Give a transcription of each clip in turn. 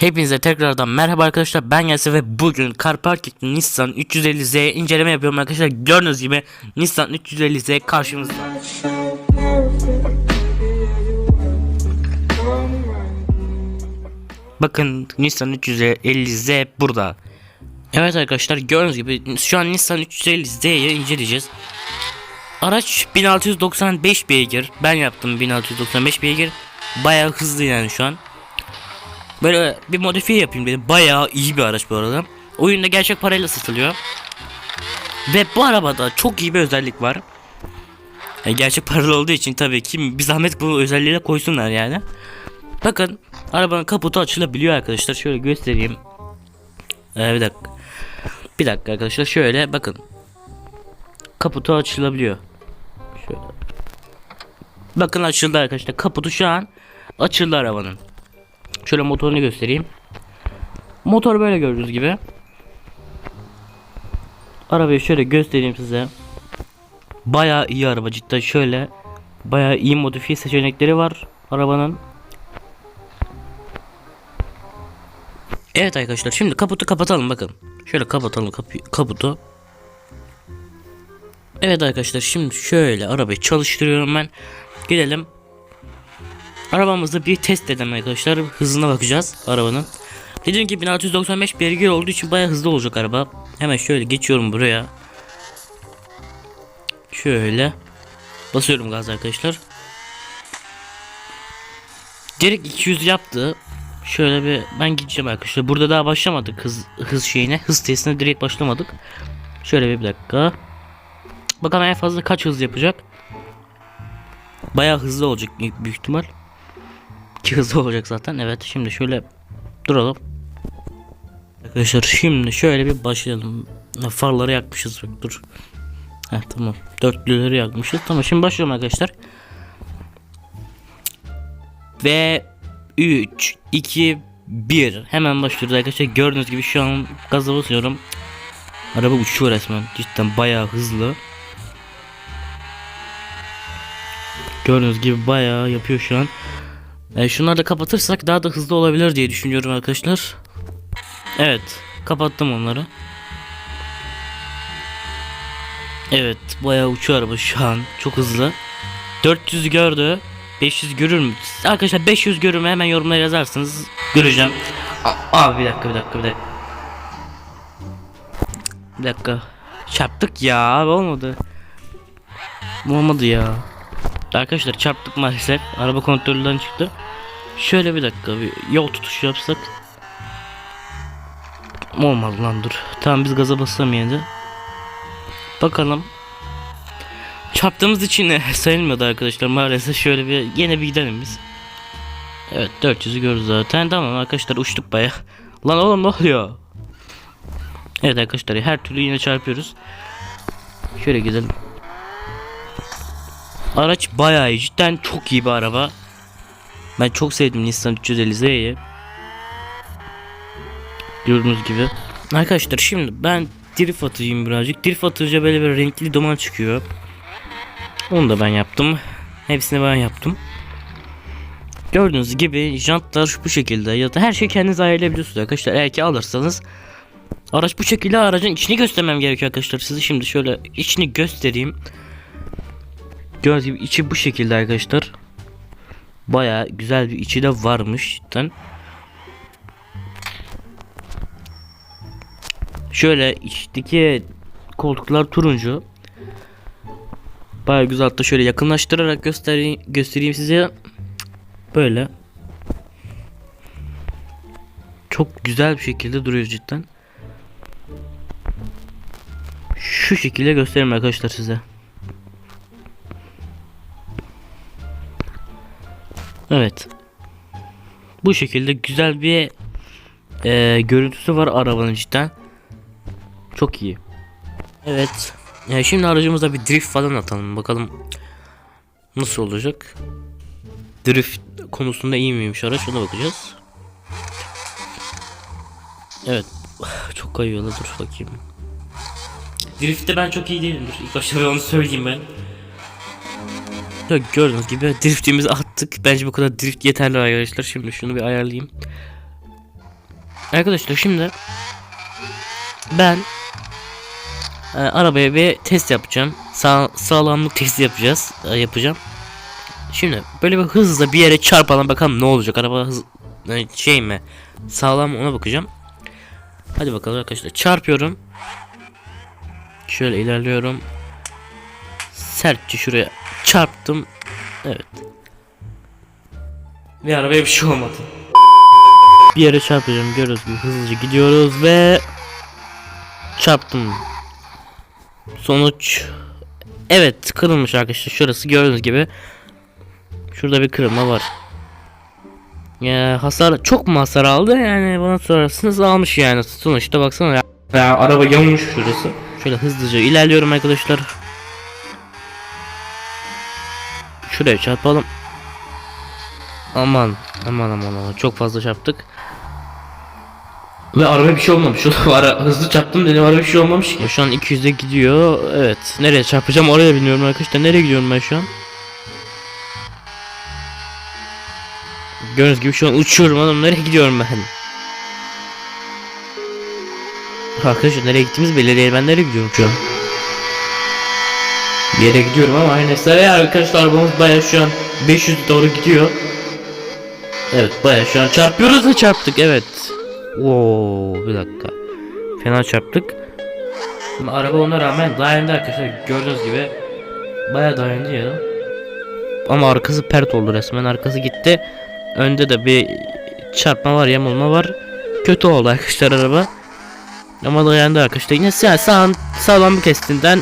Hepinize tekrardan merhaba arkadaşlar. Ben Yasir ve bugün Car Parking Nissan 350Z inceleme yapıyorum arkadaşlar. Gördüğünüz gibi Nissan 350Z karşımızda. Bakın Nissan 350Z burada. Evet arkadaşlar gördüğünüz gibi şu an Nissan 350Z'yi inceleyeceğiz. Araç 1695 beygir. Ben yaptım 1695 beygir. Bayağı hızlı yani şu an Böyle bir modifiye yapayım dedim. Bayağı iyi bir araç bu arada. Oyunda gerçek parayla satılıyor. Ve bu arabada çok iyi bir özellik var. Yani gerçek paralı olduğu için tabii ki bir zahmet bu özelliği de koysunlar yani. Bakın arabanın kaputu açılabiliyor arkadaşlar. Şöyle göstereyim. Ee, bir dakika. Bir dakika arkadaşlar şöyle bakın. Kaputu açılabiliyor. Şöyle. Bakın açıldı arkadaşlar. Kaputu şu an açıldı arabanın. Şöyle motorunu göstereyim. Motor böyle gördüğünüz gibi. Arabayı şöyle göstereyim size. Bayağı iyi araba cidden şöyle. Bayağı iyi modifiye seçenekleri var arabanın. Evet arkadaşlar şimdi kaputu kapatalım bakın. Şöyle kapatalım kapı, kaputu. Evet arkadaşlar şimdi şöyle arabayı çalıştırıyorum ben. Gidelim Arabamızda bir test edelim arkadaşlar. Hızına bakacağız arabanın. Dediğim gibi 1695 beygir olduğu için bayağı hızlı olacak araba. Hemen şöyle geçiyorum buraya. Şöyle. Basıyorum gaz arkadaşlar. Direkt 200 yaptı. Şöyle bir ben gideceğim arkadaşlar. Burada daha başlamadık hız hız şeyine. Hız testine direkt başlamadık. Şöyle bir, dakika. Bakalım en fazla kaç hız yapacak. Bayağı hızlı olacak büyük ihtimal. Ki hızlı olacak zaten. Evet şimdi şöyle duralım. Arkadaşlar şimdi şöyle bir başlayalım. Farları yakmışız dur. Heh, tamam. Dörtlüleri yakmışız. Tamam şimdi başlıyorum arkadaşlar. Ve 3 2 1 hemen başlıyoruz arkadaşlar. Gördüğünüz gibi şu an gaza basıyorum. Araba uçuyor resmen. Cidden bayağı hızlı. Gördüğünüz gibi bayağı yapıyor şu an. E, şunları da kapatırsak daha da hızlı olabilir diye düşünüyorum arkadaşlar. Evet, kapattım onları. Evet, bayağı uçuyor araba şu an. Çok hızlı. 400 gördü. 500 görür mü? Arkadaşlar 500 görür mü? Hemen yorumlara yazarsınız. Göreceğim. A- Abi bir dakika, bir dakika, bir dakika. Bir dakika. Çarptık ya abi olmadı. Olmadı ya. Arkadaşlar çarptık maalesef. Araba kontrolden çıktı. Şöyle bir dakika bir yol tutuşu yapsak. Olmadı lan dur. Tamam biz gaza basalım. Bakalım. Çarptığımız için sayılmadı arkadaşlar maalesef. Şöyle bir yine bir gidelim biz. Evet 400'ü gördük zaten. Tamam arkadaşlar uçtuk baya. Lan oğlum ne oluyor? Evet arkadaşlar her türlü yine çarpıyoruz. Şöyle gidelim. Araç bayağı iyi. Cidden çok iyi bir araba. Ben çok sevdim Nissan 350Z'yi. Gördüğünüz gibi. Arkadaşlar şimdi ben drift atacağım birazcık. Drift atınca böyle bir renkli duman çıkıyor. Onu da ben yaptım. Hepsini ben yaptım. Gördüğünüz gibi jantlar bu şekilde ya da her şeyi kendiniz ayarlayabiliyorsunuz arkadaşlar. Eğer ki alırsanız araç bu şekilde aracın içini göstermem gerekiyor arkadaşlar. Size şimdi şöyle içini göstereyim. Gördüğünüz gibi içi bu şekilde arkadaşlar. Baya güzel bir içi de varmış cidden. Şöyle içteki koltuklar turuncu. Baya güzel hatta şöyle yakınlaştırarak göstereyim, göstereyim size. Böyle. Çok güzel bir şekilde duruyor cidden. Şu şekilde göstereyim arkadaşlar size. Evet. Bu şekilde güzel bir e, görüntüsü var arabanın cidden. Çok iyi. Evet. Yani şimdi aracımıza bir drift falan atalım bakalım nasıl olacak. Drift konusunda iyi miymiş araç ona bakacağız. Evet. Çok kayıyor la dur bakayım. Drift'te ben çok iyi değilimdir. İlk başta onu söyleyeyim ben. Ya gördüğünüz gibi driftimizi attık. Bence bu kadar drift yeterli arkadaşlar. Şimdi şunu bir ayarlayayım. Arkadaşlar şimdi ben e, arabaya bir test yapacağım. Sağ, sağlamlık testi yapacağız. e, yapacağım. Şimdi böyle bir hızla bir yere çarpalım bakalım ne olacak. Araba hız e, şey mi? Sağlam mı ona bakacağım. Hadi bakalım arkadaşlar. Çarpıyorum. Şöyle ilerliyorum. Sertçe şuraya çarptım. Evet. Ve arabaya bir şey olmadı. Bir yere çarpacağım. Görüyoruz gibi hızlıca gidiyoruz ve çarptım. Sonuç Evet kırılmış arkadaşlar. Şurası gördüğünüz gibi. Şurada bir kırılma var. Ya hasar çok mu hasar aldı yani bana sorarsanız almış yani sonuçta baksana ya. ya araba yanmış şurası. Şöyle hızlıca ilerliyorum arkadaşlar. Şuraya çarpalım. Aman aman aman aman çok fazla çarptık. Ve araba bir şey olmamış. Şu ara hızlı çarptım dedim araba bir şey olmamış ki. Şu an 200'e gidiyor. Evet. Nereye çarpacağım oraya bilmiyorum arkadaşlar. Nereye gidiyorum ben şu an? Gördüğünüz gibi şu an uçuyorum oğlum. Nereye gidiyorum ben? Arkadaşlar nereye gittiğimiz belli değil. Ben nereye gidiyorum şu an? Bir yere gidiyorum ama aynı neyse arkadaşlar arabamız baya şu an 500 doğru gidiyor. Evet baya şu an çarpıyoruz da çarptık evet. Oo bir dakika. Fena çarptık. Ama araba ona rağmen dayandı arkadaşlar gördüğünüz gibi baya dayandı ya. Ama arkası pert oldu resmen arkası gitti. Önde de bir çarpma var yamulma var. Kötü oldu arkadaşlar araba. Ama dayandı arkadaşlar. Yine sağ, sağ, sağlamlık testinden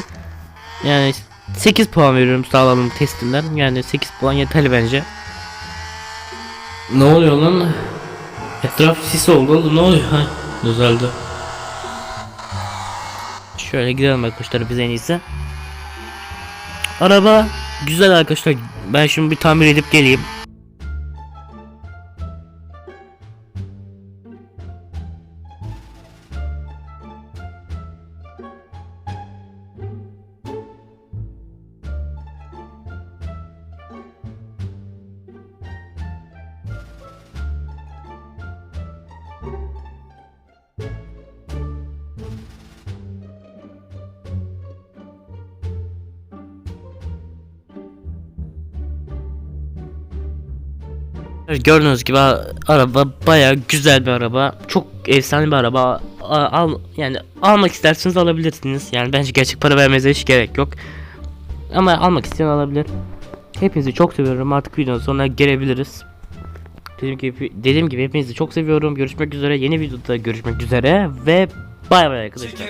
yani 8 puan veriyorum sağlamlık testinden. Yani 8 puan yeterli bence. Ne oluyor lan? Etraf sis oldu. Ne oluyor? Ha, düzeldi. Şöyle gidelim arkadaşlar biz en iyisi. Araba güzel arkadaşlar. Ben şimdi bir tamir edip geleyim. Gördüğünüz gibi araba baya güzel bir araba. Çok efsane bir araba. Al yani almak isterseniz alabilirsiniz. Yani bence gerçek para vermenize hiç gerek yok. Ama almak isteyen alabilir. Hepinizi çok seviyorum. Artık videonun sonuna gelebiliriz. Dediğim gibi, dediğim gibi hepinizi çok seviyorum. Görüşmek üzere. Yeni videoda görüşmek üzere ve bay bay arkadaşlar.